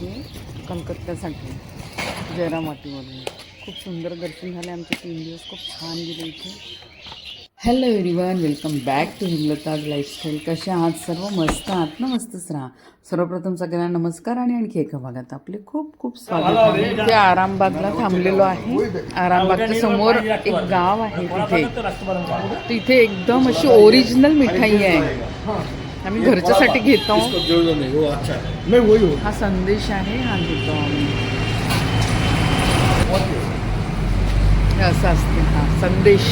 मी कलकत्त्यासाठी जयरामाटीवरून खूप सुंदर दर्शन झाले आमचे तीन दिवस खूप छान गेले इथे. Hello everyone welcome back to Himlata's lifestyle कसे आहात सर्व? मस्त आहात ना? मस्तच राहा. सर्वप्रथम सगळ्यांना नमस्कार आणि आणखी एका भागात आपले खूप खूप स्वागत आहे. इथे आरामबागला थांबलेलो आहे. आरामबागच्या समोर एक गाव आहे तिथे. तिथे एकदम अशी ओरिजिनल मिठाई आहे. आम्ही घरच्यासाठी घेतो. हो. हा संदेश आहे हा घेतो आम्ही. असं असते हा संदेश.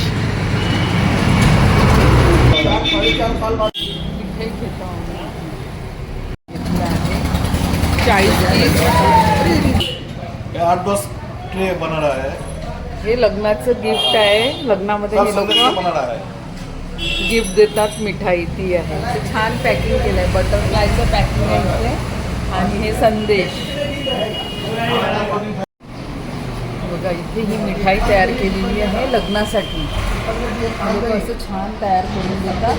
इथे घेतो आम्ही. घेतलं आहे. चाळीस आठ ट्रे है लग्नाचं गिफ्ट आहे. लग्नामध्ये हे संदेश लोक बना रहा है गिफ्ट देतात मिठाई ती आहे. छान पॅकिंग केलं आहे बटरफ्लायचं पॅकिंग आहे इथे. आणि हे संदेश. बघा इथे ही मिठाई तयार केलेली आहे लग्नासाठी. असं छान तयार करून देतात.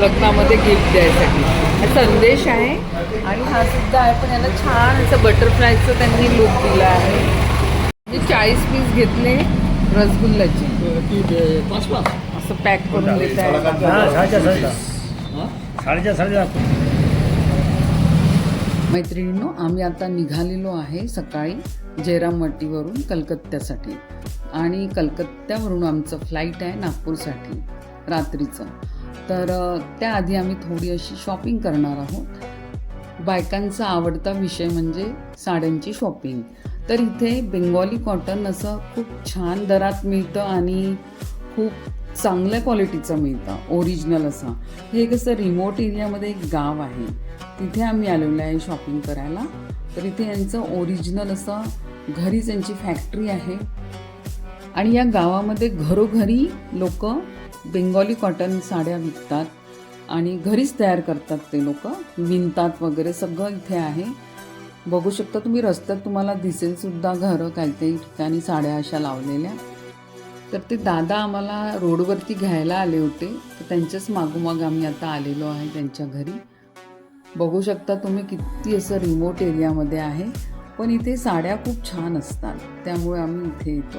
लग्नामध्ये गिफ्ट द्यायसाठी. हा संदेश आहे आणि हा सुद्धा आहे पण याला छान असं बटरफ्लायचं त्यांनी लुक दिला आहे. मी चाळीस पीस घेतले रसगुल्ल्याचे. पाच पाच असं पॅक करून देत आहे हा मैत्रिणींनो आम्ही आता निघालेलो आहे सकाळी जयरामवाटीवरून कलकत्त्यासाठी. आणि कलकत्त्यावरून आमचं फ्लाईट आहे नागपूरसाठी रात्रीचं. तर त्याआधी आम्ही थोडी अशी शॉपिंग करणार आहोत. बायकांचा आवडता विषय म्हणजे साड्यांची शॉपिंग. तर इथे बेंगॉली कॉटन असं खूप छान दरात मिळतं आणि खूप चांगल्या क्वालिटीचं मिळतं ओरिजिनल असं. हे कसं रिमोट एरियामध्ये एक गाव आहे. तिथे आम्ही आलेलो आहे शॉपिंग करायला. तर इथे यांचं ओरिजिनल असं घरीच यांची फॅक्टरी आहे. आणि या गावामध्ये घरोघरी लोक बेंगॉली कॉटन साड्या विकतात आणि घरीच तयार करतात ते लोक. विणतात वगैरे सगळं इथे आहे. बघू शकता तुम्ही रस्त्यात तुम्हाला दिसेल सुद्धा घरं काही काही ठिकाणी साड्या अशा लावलेल्या. तर ते दादा आम्हाला रोडवरती घ्यायला आले होते. तर त्यांच्याच मागोमाग आम्ही आता आलेलो आहे त्यांच्या घरी. बघू शकता तुम्ही किती असं रिमोट एरियामध्ये आहे. पण इथे साड्या खूप छान असतात. त्यामुळे आम्ही इथे येतो.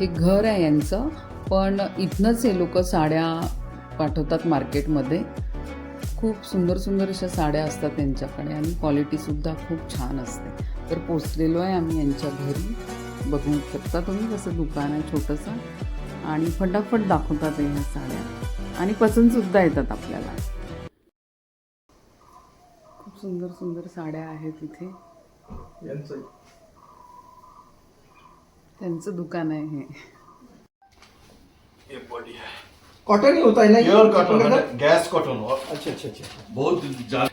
हे घर आहे यांचं. पण इथनंच हे लोक साड्या पाठवतात मार्केटमध्ये. खूप सुंदर सुंदर अशा साड्या असतात त्यांच्याकडे आणि क्वालिटीसुद्धा खूप छान असते. तर पोचलेलो आहे आम्ही यांच्या घरी. बघू शकता तुम्ही कसं दुकान आहे छोटंसं. आणि फटाफट दाखवतात ह्या साड्या. आणि पसंतसुद्धा येतात आपल्याला. खूप सुंदर सुंदर साड्या आहेत इथे. त्यांचं दुकान आहे हे. है कॉटन ही होता है ना ये? Pure cotton? है गैस कॉटन अच्छा अच्छा अच्छा. बहुत ज्यादा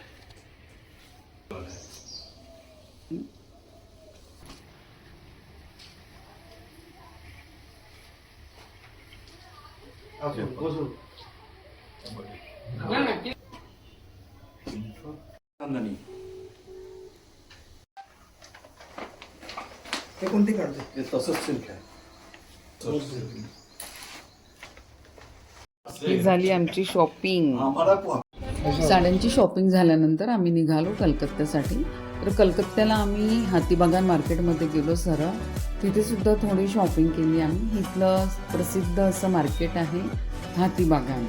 ओके हे कोणते काढते? हे तसंच सिल्क आहे. ही झाली आमची शॉपिंग साड्यांची शॉपिंग झाल्यानंतर आम्ही निघालो कलकत्त्यासाठी. तर कलकत्त्याला आम्ही हातीबागान मार्केटमध्ये गेलो सरळ तिथे सुद्धा थोडी शॉपिंग केली आम्ही. इथलं प्रसिद्ध असं मार्केट आहे हातीबागान.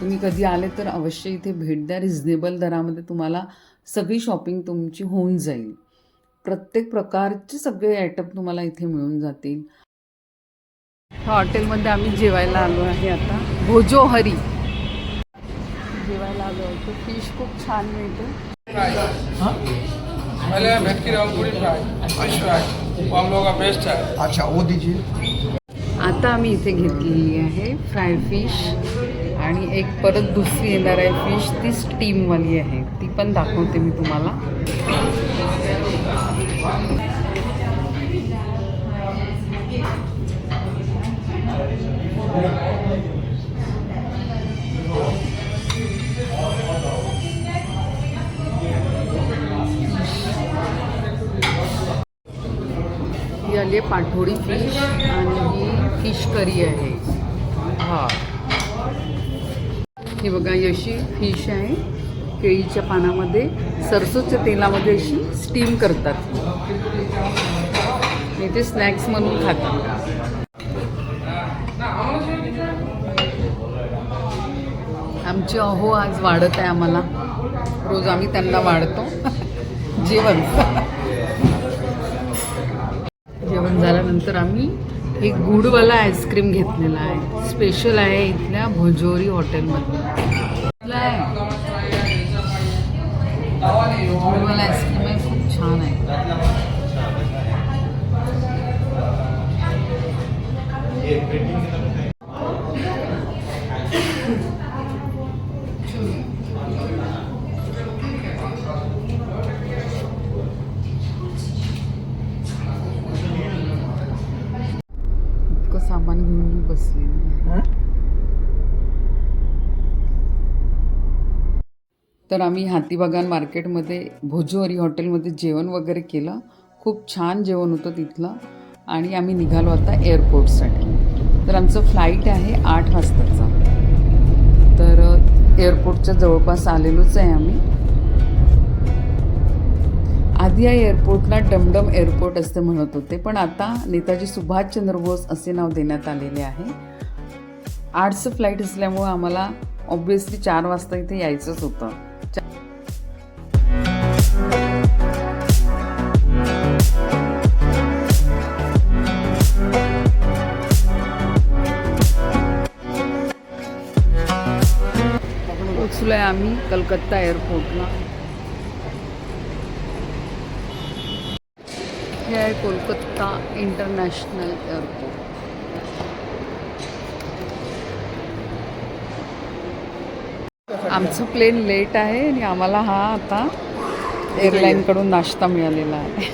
तुम्ही कधी आले तर अवश्य इथे भेट द्या. रिझनेबल दरामध्ये तुम्हाला सगळी शॉपिंग तुमची होऊन जाईल. प्रत्येक प्रकारचे सगळे आयटम तुम्हाला इथे मिळून जातील. ह्या हॉटेलमध्ये आम्ही जेवायला आलो आहे आता. भोजोहरी जेवायला आलो होतो फिश खूप छान मिळते. पहले bhetki Rampuri fry fish fry वो हम लोगों का बेस्ट है. अच्छा वो दीजिए. आता आम्ही इथे घेतलेली आहे फ्राय फिश आणि एक परत दुसरी येणार आहे फिश ती स्टीमवाली आहे. ती पण दाखवते मी तुम्हाला. आली आहे पाठोडी फिश आणि ही फिश करी आहे. हा. ही बघा अशी फिश आहे. केळीच्या पानामध्ये सरसोच्या तेलामध्ये अशी स्टीम करतात. आणि ते स्नॅक्स म्हणून खातात. आमची अहो आज वाढत आहे आम्हाला. रोज आम्ही त्यांना वाढतो. जेवण. जेवण झाल्यानंतर आम्ही एक गुडवाला आईस्क्रीम घेतलेला आहे. स्पेशल आहे इथल्या भोजोरी हॉटेलमधलं. गुडवाला आईस्क्रीम आहे खूप छान आहे. सामान घेऊन मी आहे. तर आम्ही हातीबागान मार्केटमध्ये भोजोहरी हॉटेलमध्ये जेवण वगैरे केलं. खूप छान जेवण होतं तिथलं. आणि आम्ही निघालो आता एअरपोर्टसाठी. तर आमचं फ्लाईट आहे आठ वाजताचा. तर एअरपोर्टच्या जवळपास आलेलोच आहे आम्ही. आधी या एअरपोर्टला डमडम एअरपोर्ट असे म्हणत होते पण आता नेताजी सुभाषचंद्र बोस असे नाव देण्यात आलेले आहे. आठचं फ्लाईट असल्यामुळं आम्हाला ऑब्विसली चार वाजता इथे यायचंच होतं. चा- आहे आम्ही कलकत्ता एअरपोर्टला. हे आहे कोलकाता इंटरनॅशनल एअरपोर्ट. आमचं प्लेन लेट आहे आणि आम्हाला हा आता एअरलाईनकडून नाश्ता मिळालेला आहे.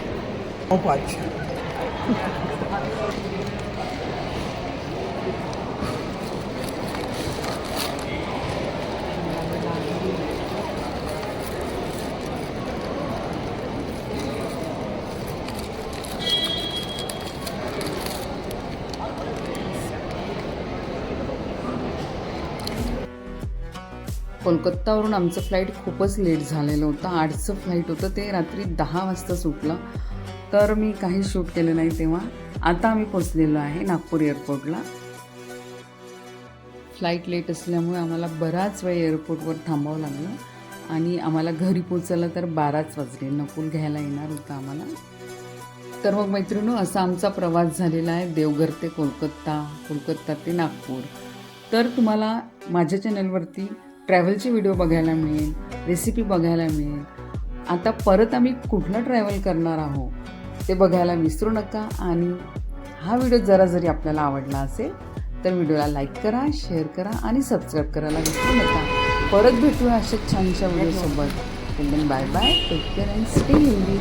कोलकातावरून आमचं फ्लाईट खूपच लेट झालेलं होतं. आठचं फ्लाईट होतं. ते रात्री दहा वाजता सुटलं. तर मी काही शूट केलं नाही तेव्हा. आता आम्ही पोचलेलो आहे नागपूर एअरपोर्टला. फ्लाईट लेट असल्यामुळे आम्हाला बराच वेळ एअरपोर्टवर थांबावं लागलं. आणि आम्हाला घरी पोचायला तर बाराच वाजले. नकुल घ्यायला येणार होता आम्हाला. तर मग मैत्रिणू असा आमचा प्रवास झालेला आहे. देवघर ते कोलकाता कोलकाता ते नागपूर. तर तुम्हाला माझ्या चॅनलवरती ट्रॅव्हलचे व्हिडिओ बघायला मिळेल रेसिपी बघायला मिळेल. आता परत आम्ही कुठलं ट्रॅव्हल करणार आहोत ते बघायला विसरू नका आणि हा व्हिडिओ जरा जरी आपल्याला आवडला असेल तर व्हिडिओला लाईक करा शेअर करा आणि सबस्क्राईब करायला विसरू नका. परत भेटूया अशा छानशा व्हिडिओसोबत. Bye bye take care and stay Hindi